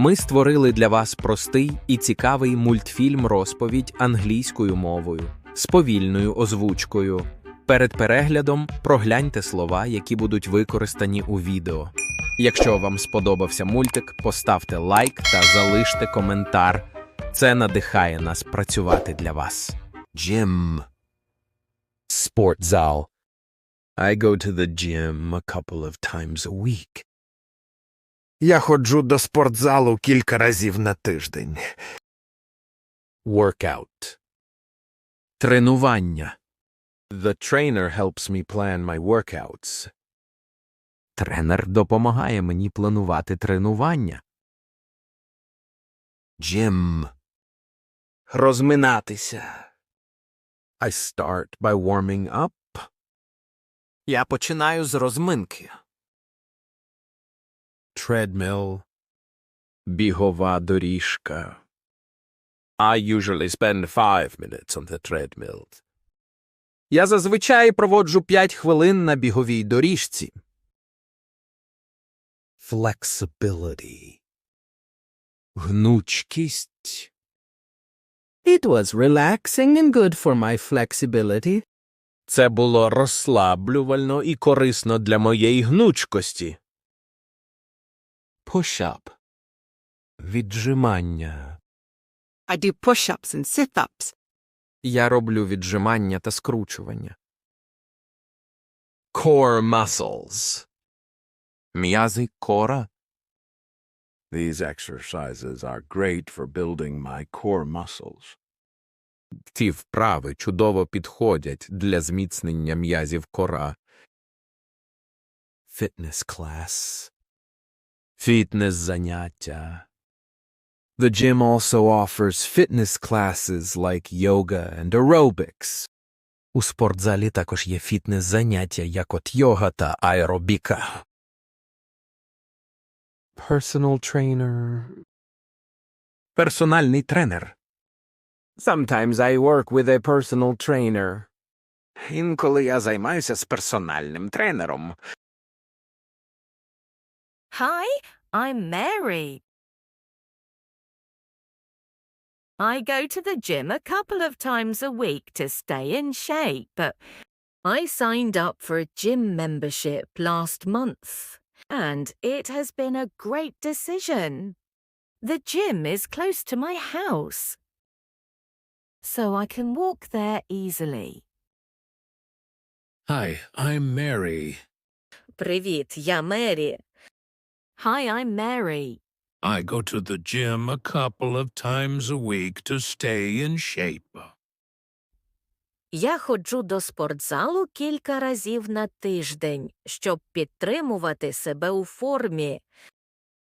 Ми створили для вас простий і цікавий мультфільм розповідь англійською мовою з повільною озвучкою. Перед переглядом прогляньте слова, які будуть використані у відео. Якщо вам сподобався мультик, поставте лайк та залиште коментар. Це надихає нас працювати для вас. Gym. Спортзал. I go to the gym a couple of times a week. Я ходжу до спортзалу кілька разів на тиждень. Workout. Тренування. The trainer helps me plan my workouts. Тренер допомагає мені планувати тренування. Gym. Розминатися. I start by warming up. Я починаю з розминки. Treadmill. Бігова доріжка. I usually spend five minutes on the treadmill. Я зазвичай проводжу 5 хвилин на біговій доріжці. Flexibility. Гнучкість. It was relaxing and good for my flexibility. Це було розслаблювально і корисно для моєї гнучкості. Push-up. Віджимання. I do push ups and sit ups. Я роблю віджимання та скручування. Core muscles. М'язи кора. These exercises are great for building my core muscles. Ці вправи чудово підходять для зміцнення м'язів кора. Fitness class. Фітнес-заняття. The gym also offers fitness classes like yoga and aerobics. У спортзалі також є фітнес-заняття, як от йога та аеробіка. Personal trainer. Персональний тренер. Sometimes I work with a personal trainer. Інколи я займаюся з персональним тренером. Hi, I'm Mary. I go to the gym a couple of times a week to stay in shape, but I signed up for a gym membership last month, and it has been a great decision. The gym is close to my house, so I can walk there easily. Hi, I'm Mary. Привіт, я Мері. Hi, I'm Mary. I go to the gym a couple of times a week to stay in shape. Я ходжу до спортзалу кілька разів на тиждень, щоб підтримувати себе у формі.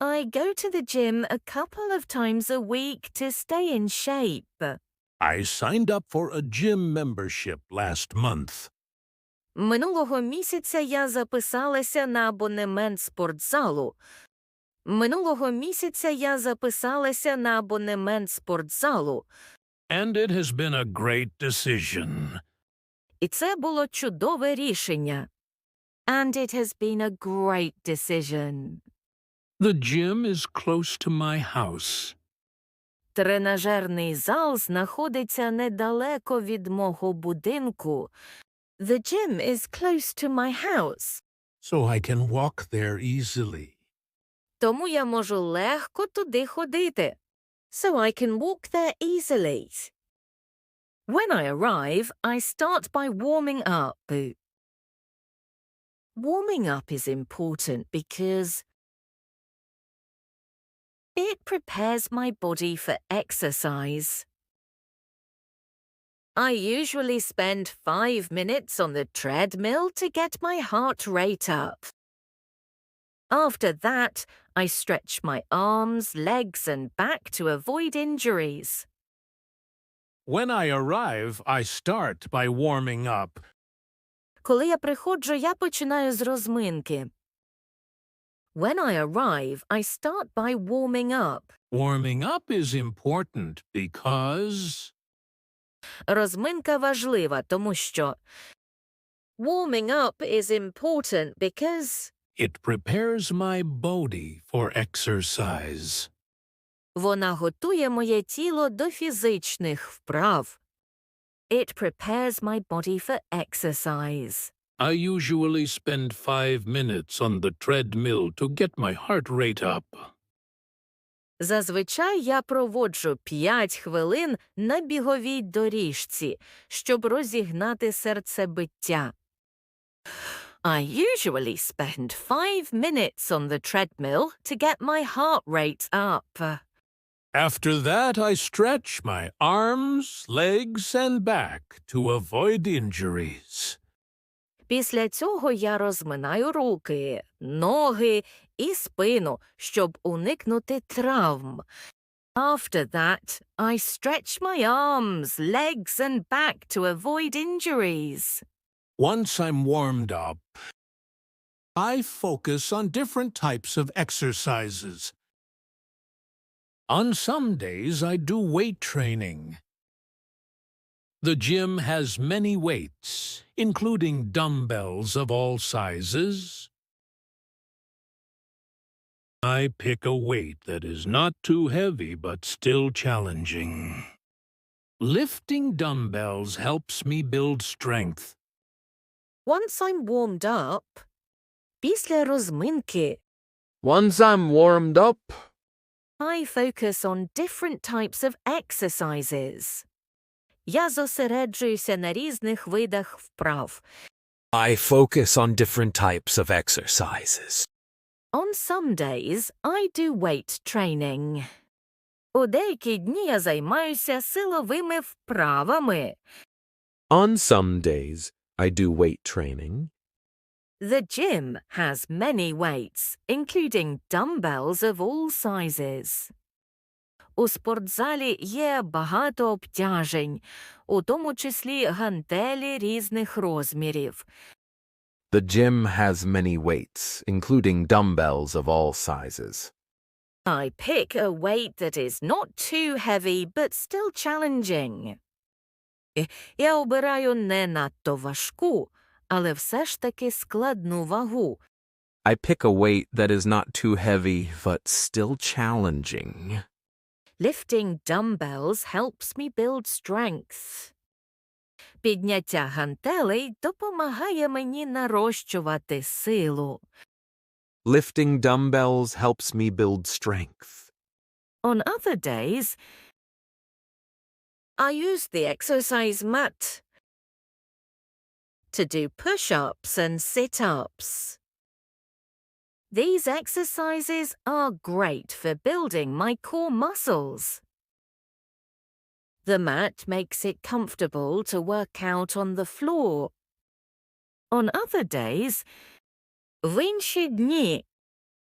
I go to the gym a couple of times a week to stay in shape. I signed up for a gym membership last month. Минулого місяця я записалася на абонемент спортзалу. Минулого місяця я записалася на абонемент спортзалу. And it has been a great decision. І це було чудове рішення. And it has been a great decision. The gym is close to my house. Тренажерний зал знаходиться недалеко від мого будинку. The gym is close to my house. So I can walk there easily. Тому я можу легко туди ходити. So I can walk there easily. When I arrive, I start by warming up. Warming up is important because it prepares my body for exercise. I usually spend five minutes on the treadmill to get my heart rate up. After that, I stretch my arms, legs, and back to avoid injuries. When I arrive, I start by warming up. Коли я приходжу, я починаю з розминки. When I arrive, I start by warming up. Warming up is important because Розминка важлива, тому що Warming up is important because it prepares my body for exercise. Вона готує моє тіло до фізичних вправ. It prepares my body for exercise. I usually spend five minutes on the treadmill to get my heart rate up. Зазвичай я проводжу 5 хвилин на біговій доріжці, щоб розігнати серцебиття. I usually spend five minutes on the treadmill to get my heart rate up. After that, I stretch my arms, legs, and back to avoid injuries. Після цього я розминаю руки, ноги і спину, щоб уникнути травм. After that, I stretch my arms, legs and back to avoid injuries. Once I'm warmed up, I focus on different types of exercises. On some days, I do weight training. The gym has many weights, including dumbbells of all sizes. I pick a weight that is not too heavy but still challenging. Lifting dumbbells helps me build strength. Once I'm warmed up, після розминки Once I'm warmed up, I focus on different types of exercises. Я зосереджуюся на різних видах вправ. I focus on different types of exercises. On some days, I do weight training. У деякі дні я займаюся силовими вправами. On some days, I do weight training. The gym has many weights, including dumbbells of all sizes. У спортзалі є багато обтяжень, у тому числі гантелі різних розмірів. The gym has many weights, including dumbbells of all sizes. I pick a weight that is not too heavy but still challenging. Е, Я обираю не надто важку, але все ж таки складну вагу. I pick a weight that is not too heavy, but still challenging. Lifting dumbbells helps me build strength. Підняття гантелей допомагає мені нарощувати силу. Lifting dumbbells helps me build strength. On other days, I use the exercise mat to do push ups and sit ups. These exercises are great for building my core muscles. The mat makes it comfortable to work out on the floor. On other days, в інші дні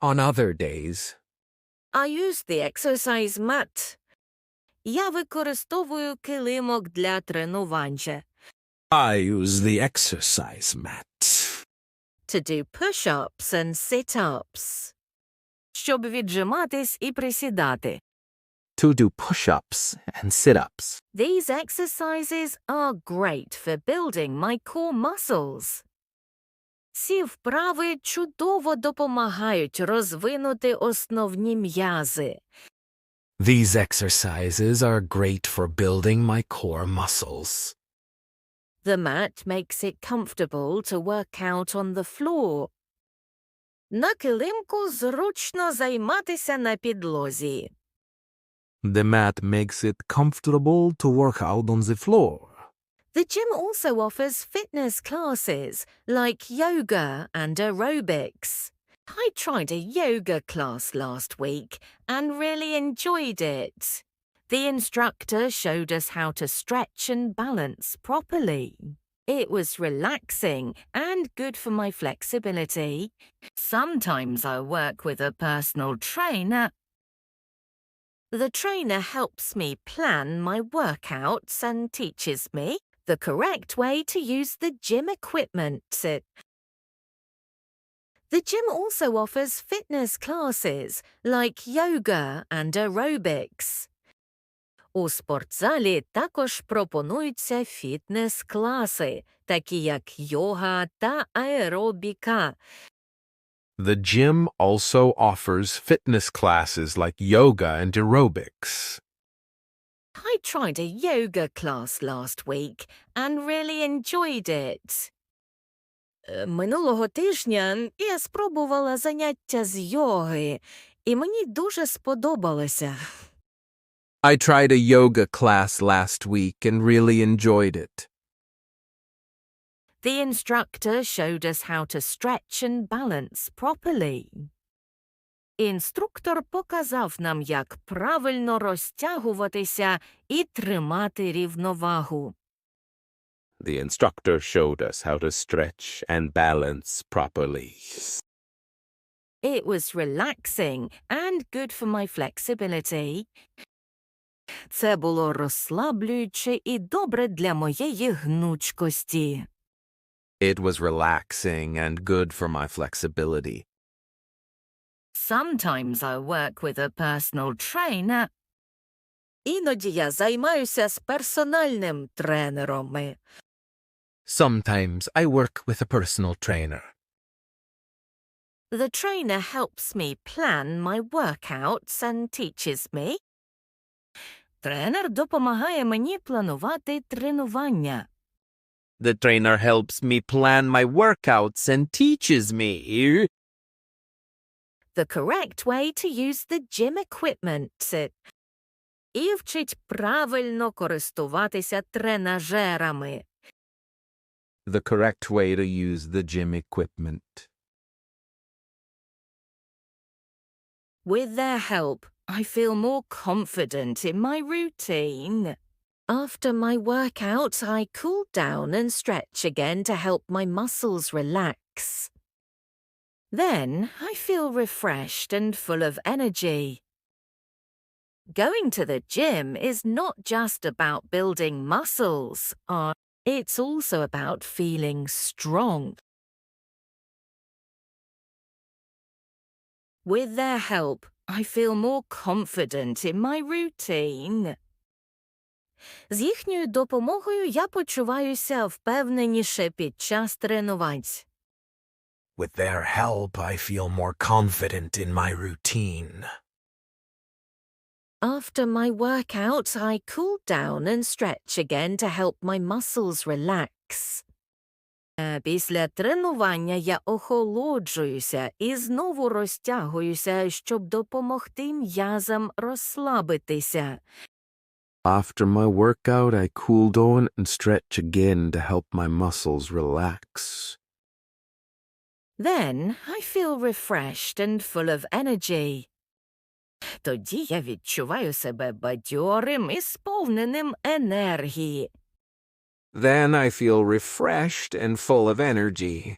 On other days, I use the exercise mat. Я використовую килимок для тренування I use the exercise mat. to do push-ups and sit-ups, щоб віджиматись і присідати. to do push ups and sit ups. These exercises are great for building my core muscles. Ці вправи чудово допомагають розвинути основні м'язи. These exercises are great for building my core muscles. The mat makes it comfortable to work out on the floor. На килимку зручно займатися на підлозі. The mat makes it comfortable to work out on the floor. The gym also offers fitness classes like yoga and aerobics. I tried a yoga class last week and really enjoyed it. The instructor showed us how to stretch and balance properly. It was relaxing and good for my flexibility. Sometimes I work with a personal trainer. The trainer helps me plan my workouts and teaches me the correct way to use the gym equipment. The gym also offers fitness classes like yoga and aerobics. У спортзалі також пропонуються фітнес-класи, такі як йога та аеробіка. The gym also offers fitness classes like yoga and aerobics. I tried a yoga class last week and really enjoyed it. Е, Минулого тижня я спробувала заняття з йоги, і мені дуже сподобалося. I tried a yoga class last week and really enjoyed it. The instructor showed us how to stretch and balance properly. Інструктор показав нам, як правильно розтягуватися і тримати рівновагу. The instructor showed us how to stretch and balance properly. It was relaxing and good for my flexibility. Це було розслаблююче і добре для моєї гнучкості. It was relaxing and good for my flexibility. Sometimes I work with a personal trainer. Іноді я займаюся з персональним тренером. Sometimes I work with a personal trainer. The trainer helps me plan my workouts and teaches me. Тренер допомагає мені планувати тренування. The trainer helps me plan my workouts and teaches me. The correct way to use the gym equipment. І вчить правильно користуватися тренажерами. The correct way to use the gym equipment. With their help, I feel more confident in my routine. After my workout, I cool down and stretch again to help my muscles relax. Then I feel refreshed and full of energy. Going to the gym is not just about building muscles, uh, it's also about feeling strong. With their help, I feel more confident in my routine. З їхньою допомогою я почуваюся впевненіше під час тренувань. With their help, I feel more confident in my routine. After my workout, I cool down and stretch again to help my muscles relax. Е, Після тренування я охолоджуюся і знову розтягуюся, щоб допомогти м'язам розслабитися. After my workout, I cool down and stretch again to help my muscles relax. Then I feel refreshed and full of energy. Тоді я відчуваю себе бадьорим і сповненим енергії. Then I feel refreshed and full of energy.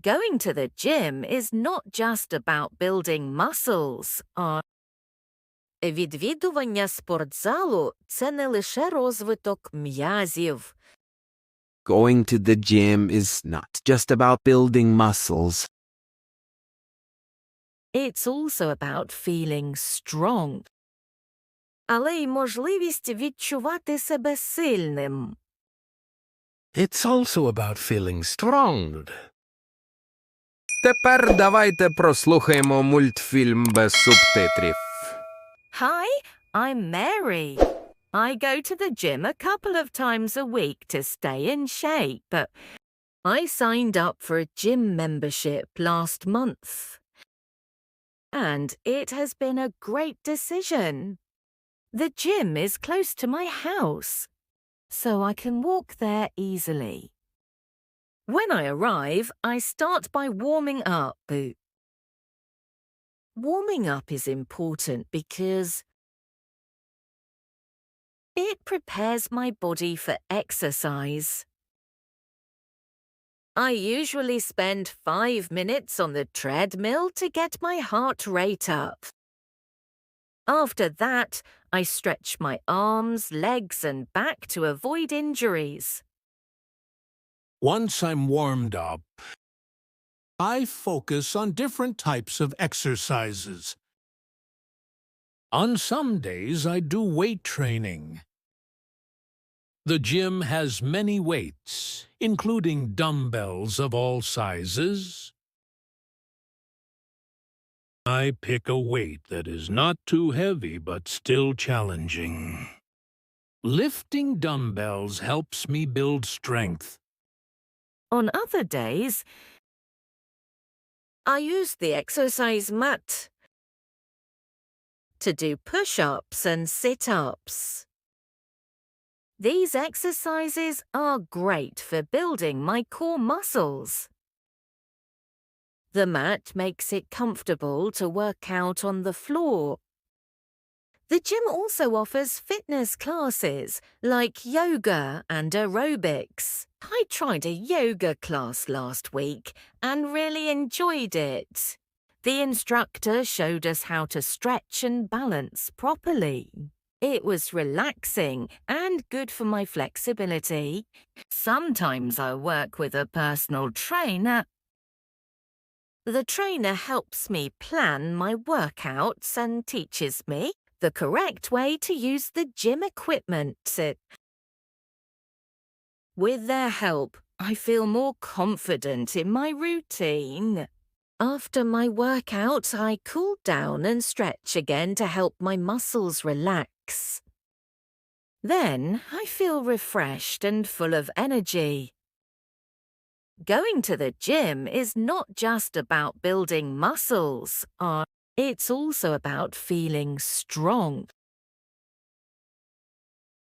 Going to the gym is not just about building muscles. А відвідування спортзалу – це не лише розвиток м'язів. Going to the gym is not just about building muscles. It's also about feeling strong. Але й можливість відчувати себе сильним. It's also about feeling strong. Тепер давайте прослухаємо мультфільм без субтитрів. Hi, I'm Mary. I go to the gym a couple of times a week to stay in shape. I signed up for a gym membership last month. And it has been a great decision. The gym is close to my house, so I can walk there easily. When I arrive, I start by warming up. Warming up is important because it prepares my body for exercise. I usually spend five minutes on the treadmill to get my heart rate up. After that, I stretch my arms, legs, and back to avoid injuries. Once I'm warmed up, I focus on different types of exercises. On some days, I do weight training. The gym has many weights, including dumbbells of all sizes, I pick a weight that is not too heavy but still challenging. Lifting dumbbells helps me build strength. On other days, I use the exercise mat to do push ups and sit ups. These exercises are great for building my core muscles. The mat makes it comfortable to work out on the floor. The gym also offers fitness classes like yoga and aerobics. I tried a yoga class last week and really enjoyed it. The instructor showed us how to stretch and balance properly. It was relaxing and good for my flexibility. Sometimes I work with a personal trainer. The trainer helps me plan my workouts and teaches me the correct way to use the gym equipment. With their help, I feel more confident in my routine. After my workout, I cool down and stretch again to help my muscles relax. Then I feel refreshed and full of energy. Going to the gym is not just about building muscles, uh, it's also about feeling strong